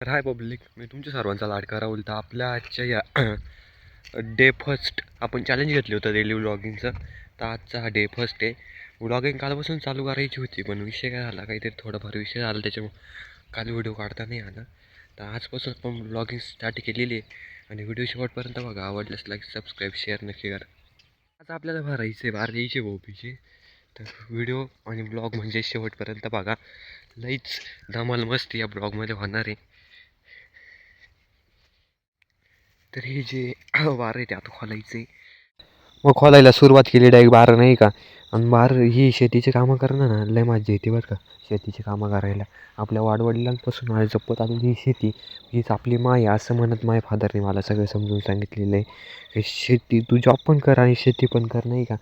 तर हाय पब्लिक मी तुमच्या सर्वांचा लाडका राहुल. तर आपल्या आजच्या या डे फर्स्ट आपण चॅलेंज घेतलं होतं डेली व्लॉगिंगचं तर आजचा हा डे फर्स्ट आहे. व्लॉगिंग कालपासून चालू करायची होती पण विषय काय झाला? काहीतरी थोडाफार विषय झाला त्याच्यामुळे काल व्हिडिओ काढता नाही आला. तर आजपासून आपण व्लॉगिंग स्टार्ट केलेली आहे. आणि व्हिडिओ शेवटपर्यंत बघा. आवडल्यास लाईक सबस्क्राईब शेअर नक्की करा. आज आपल्याला भरायचं आहे बाहेर यायचे भोपीचे तर व्हिडिओ आणि ब्लॉग म्हणजे शेवटपर्यंत बघा. लईच धमाल मस्ती या ब्लॉगमध्ये होणार आहे. तर हे जे वारं आहे ते आता खोलायचे. मग खोलायला सुरुवात केली डायरेक्ट बार नाही का? आणि बार ही शेतीची कामं करणं ना लय मजा येते बरं का शेतीची कामं करायला. आपल्या वाडवडिलांपासून मला जपत आलेली ही शेती हीच आपली माय आहे असं म्हणत माय फादरने मला सगळं समजून सांगितलेलं आहे. की शेती तू जॉब पण कर आणि शेती पण कर नाही का?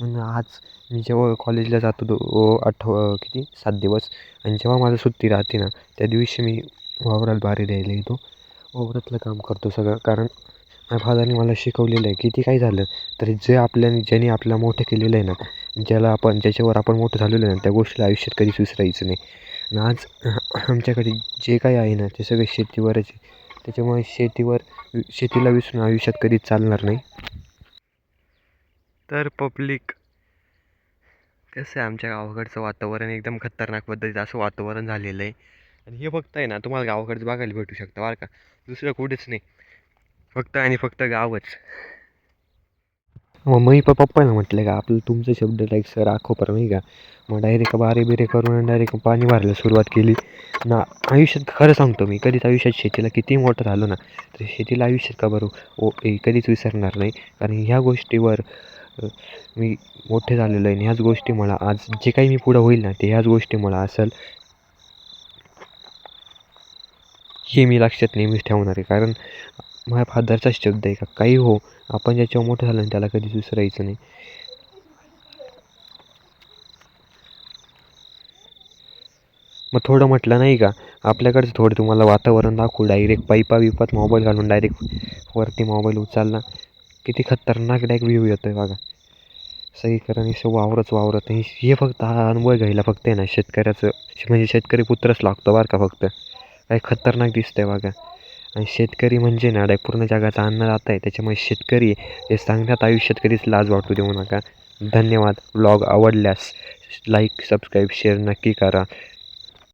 मग आज मी जेव्हा कॉलेजला जातो दो आठव किती? सात दिवस. आणि जेव्हा माझं सुट्टी राहते ना त्या दिवशी मी वावरात बारी द्यायला येतो. वावरातलं काम करतो सगळं. कारण माझ्या फादरने मला शिकवलेलं आहे किती काही झालं तरी जे आपल्याने ज्याने आपल्याला मोठं केलेलं आहे ना ज्याला आपण ज्याच्यावर आपण मोठं झालेलं आहे ना त्या गोष्टीला आयुष्यात कधीच विसरायचं नाही. आणि आज आमच्याकडे जे काही आहे ना ते सगळे शेतीवरच आहे. त्याच्यामुळे शेतीवर शेतीला विसरून आयुष्यात कधीच चालणार नाही. तर पब्लिक कसं आहे आमच्या गावाकडचं वातावरण? एकदम खतरनाक पद्धतीचं असं वातावरण झालेलं आहे. आणि हे फक्त आहे ना तुम्हाला गावाकडचं बघायला भेटू शकतं बरं का? दुसरं कुठेच नाही. फक्त आणि फक्त गावच. मग मी पण पप्पाला म्हटलं का आपलं तुमचं शब्द लाईक सर आखो पर नाही का? मग डायरेक्ट बारे बिरे करून डायरेक्ट पाणी भरायला सुरुवात केली. ना आयुष्यात खरं सांगतो मी कधीच आयुष्यात शेतीला किती मोठं झालो ना तर शेतीला आयुष्यात का बरं? ओ ए कधीच विसरणार नाही. कारण ह्या गोष्टीवर मी मोठे झालेलो आहे आणि ह्याच गोष्टी मला आज जे काही मी पुढं होईल ना ते ह्याच गोष्टी मला असेल. हे मी लक्षात नेहमीच ठेवणार आहे. कारण माझ्या फादरचा शब्द आहे का? काही हो. आपण ज्याच्यावर मोठं झालं ना त्याला कधीच विसरायचं नाही. मग थोडं म्हटलं नाही का? आपल्याकडचं थोडं तुम्हाला वातावरण दाखवू. डायरेक्ट पाईपा विपात मोबाईल घालून डायरेक्ट वरती मोबाईल उचलला. किती खतरनाक डायरेक्ट व्ह्यू येतो आहे बघा. सगळीकडे असं वावरच वावरत. नाही हे फक्त हा अनुभव घ्यायला फक्त आहे ना शेतकऱ्याचं. म्हणजे शेतकरी पुत्रच लागतो बरं का फक्त. काय खतरनाक दिसतंय बघा. आणि शेतकरी म्हणजे ना डाय पूर्ण जगाचा अन्नदाता आहे. त्याच्यामुळे शेतकरी हे सांगण्यात आयुष्यात कधीच लाज वाटू देऊ नका. धन्यवाद. ब्लॉग आवडल्यास लाईक सबस्क्राईब शेअर नक्की करा.